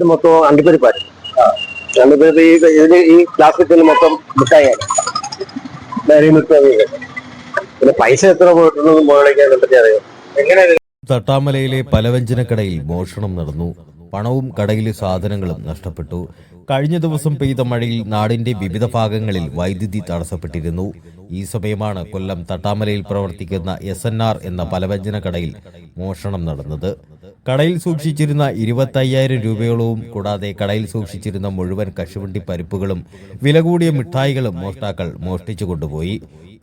ഇത് മൊത്തം അണ്ടിപ്പരിപ്പായിരുന്നു അണ്ടിപ്പരിപ്പ് ഈ ഇതിന് ഈ പ്ലാസ്റ്റിക്കിന് മൊത്തം മിഠായിയാണ്. പിന്നെ പൈസ എത്ര പോയിട്ടുണ്ടെന്ന് പറ്റി അറിയാം? എങ്ങനെ തട്ടാമലയിലെ പലവ്യഞ്ജനക്കടയിൽ മോഷണം നടന്നു. പണവും കടയിലെ സാധനങ്ങളും നഷ്ടപ്പെട്ടു. കഴിഞ്ഞ ദിവസം പെയ്ത മഴയിൽ നാടിന്റെ വിവിധ ഭാഗങ്ങളിൽ വൈദ്യുതി തടസ്സപ്പെട്ടിരുന്നു. ഈ സമയമാണ് കൊല്ലം തട്ടാമലയിൽ പ്രവർത്തിക്കുന്ന എസ് എന്ന പലവ്യഞ്ജന കടയിൽ മോഷണം നടന്നത്. കടയിൽ സൂക്ഷിച്ചിരുന്ന ഇരുപത്തയ്യായിരം രൂപയോളവും കൂടാതെ കടയിൽ സൂക്ഷിച്ചിരുന്ന മുഴുവൻ കശുവണ്ടി പരിപ്പുകളും വില കൂടിയ മിഠായികളും മോഷ്ടാക്കൾ മോഷ്ടിച്ചു കൊണ്ടുപോയി.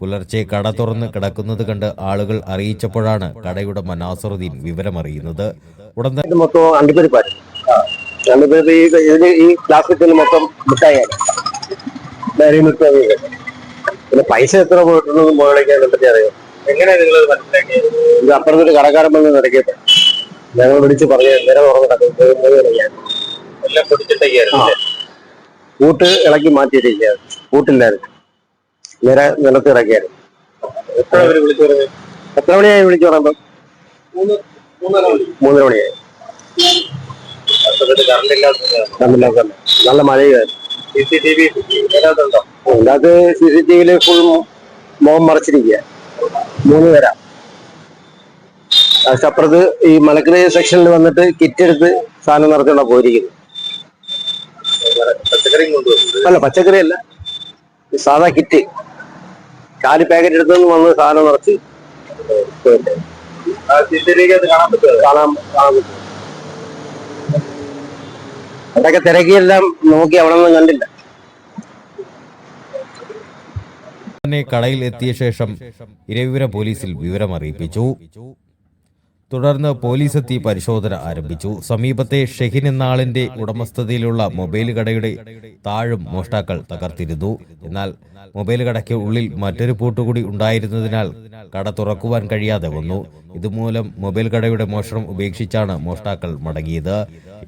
പുലർച്ചെ കട തുറന്ന് കിടക്കുന്നത് കണ്ട് ആളുകൾ അറിയിച്ചപ്പോഴാണ് കടയുടെ മനാസറുദ്ദീൻ വിവരമറിയുന്നത്. ഉടൻ തന്നെ മൊത്തം ഈ പ്ലാസ്റ്റിക്കിന് മിഠായിയാണ്. പിന്നെ പൈസ എത്ര പോയിട്ടുണ്ടെന്ന് മുകളിലേക്ക് അറിയാം. എങ്ങനെയാണ് നിങ്ങൾ മനസ്സിലാക്കിയത്? ഇത് അപ്പുറത്തൊരു കടക്കാരൻ വന്ന് നിരക്കിയിട്ട് ഞങ്ങൾ വിളിച്ച് പറഞ്ഞു തുറന്ന് കിടക്കും ആ. കൂട്ട് ഇളക്കി മാറ്റിയിട്ടിരിക്കുകയാണ് കൂട്ടില്ലായിരുന്നു. നേരെ നിലത്ത് ഇറക്കിയായിരുന്നു. എത്ര മണിയായി വിളിച്ചു പറയുമ്പോ? മൂന്ന് മൂന്നര മണിയായി. നല്ല മഴയായിരുന്നു സി സി ടി വി വരാതുണ്ടോ അതിനകത്ത് സി സി ടി വിയിൽ ഫുൾ മുഖം മറച്ചിരിക്കുക മൂന്ന് പേരാ. അപ്പുറത്ത് ഈ മലക്കര സെക്ഷനിൽ വന്നിട്ട് കിറ്റ് എടുത്ത് സാധനം നിറച്ചോണ്ടാ പോയിരിക്കുന്നത്. കൊണ്ടുവന്നത് അല്ല പച്ചക്കറി അല്ല സാധാ കിറ്റ് കാൽ പാക്കറ്റ് എടുത്തു വന്ന് സാധനം നിറച്ച് കാണാൻ അതൊക്കെ തിരക്കിയെല്ലാം നോക്കി അവിടെ ഒന്നും കണ്ടില്ല. തന്നെ കടയിൽ എത്തിയ ശേഷം ഇരവിപുരം പോലീസിൽ വിവരം അറിയിപ്പിച്ചു. തുടർന്ന് പോലീസ് എത്തി പരിശോധന ആരംഭിച്ചു. സമീപത്തെ ഷെഹിൻ എന്ന ആളിന്റെ ഉടമസ്ഥതയിലുള്ള മൊബൈൽ കടയുടെ താഴും മോഷ്ടാക്കൾ തകർത്തിരുന്നു. എന്നാൽ മൊബൈൽ കടയ്ക്ക് ഉള്ളിൽ മറ്റൊരു പൂട്ടുകൂടി ഉണ്ടായിരുന്നതിനാൽ കട തുറക്കുവാൻ കഴിയാതെ വന്നു. ഇതുമൂലം മൊബൈൽ കടയുടെ മോഷണം ഉപേക്ഷിച്ചാണ് മോഷ്ടാക്കൾ മടങ്ങിയത്.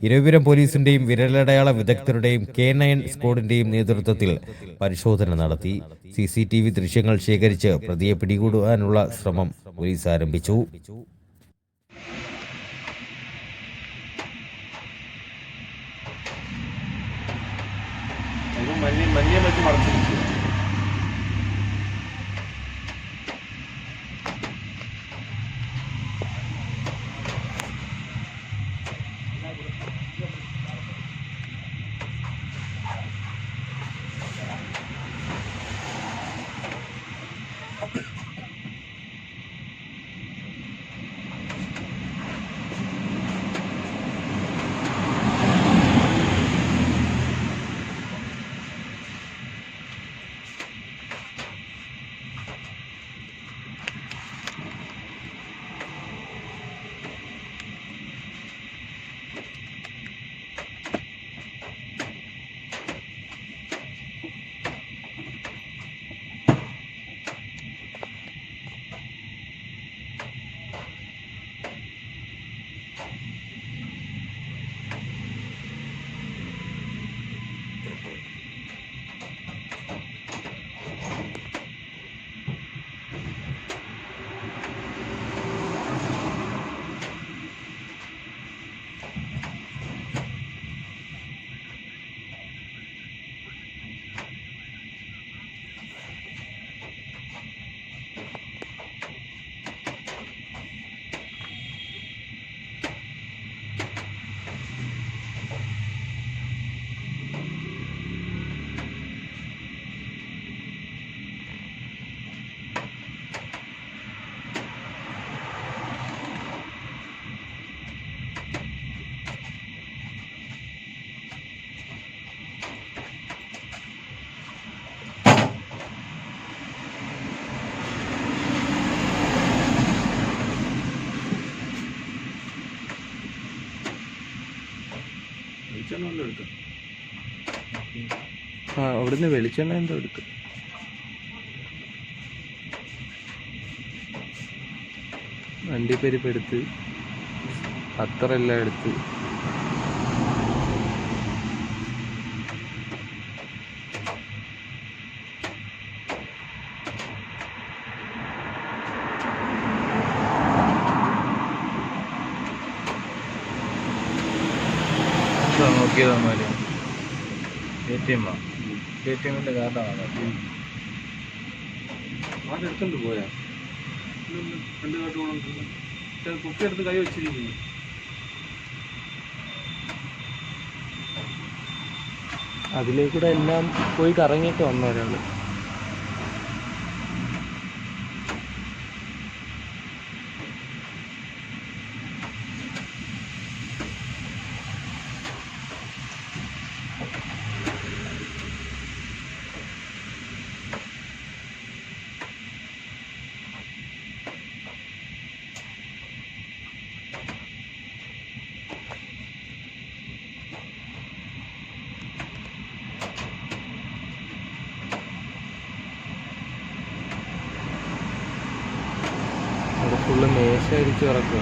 ഇരവിപുരം പോലീസിന്റെയും വിരലടയാള വിദഗ്ധരുടെയും കെ നയൻ സ്ക്വാഡിന്റെയും നേതൃത്വത്തിൽ പരിശോധന നടത്തി. സി സി ടി വി ദൃശ്യങ്ങൾ ശേഖരിച്ച് പ്രതിയെ പിടികൂടുവാനുള്ള ശ്രമം പോലീസ് ആരംഭിച്ചു. Lima, Lima, Lima de ആ അവിടുന്ന് വെളിച്ചെണ്ണ എന്തോ എടുക്കും. വണ്ടിപ്പരിപ്പ് എടുത്ത് എല്ലാം എടുത്ത്. നോക്കിയതൊന്നുമല്ല A T M A T എമ്മിന്റെ കാർഡാണ് പോയാ? രണ്ട് കൈ വെച്ചിരിക്കുന്നു. അതിലേക്കൂടെ എല്ലാം പോയി കറങ്ങിയിട്ട് വന്നു ഒരാൾ അവിടെ ഫുള്ള് മേശ അരിച്ച് കിടക്കുക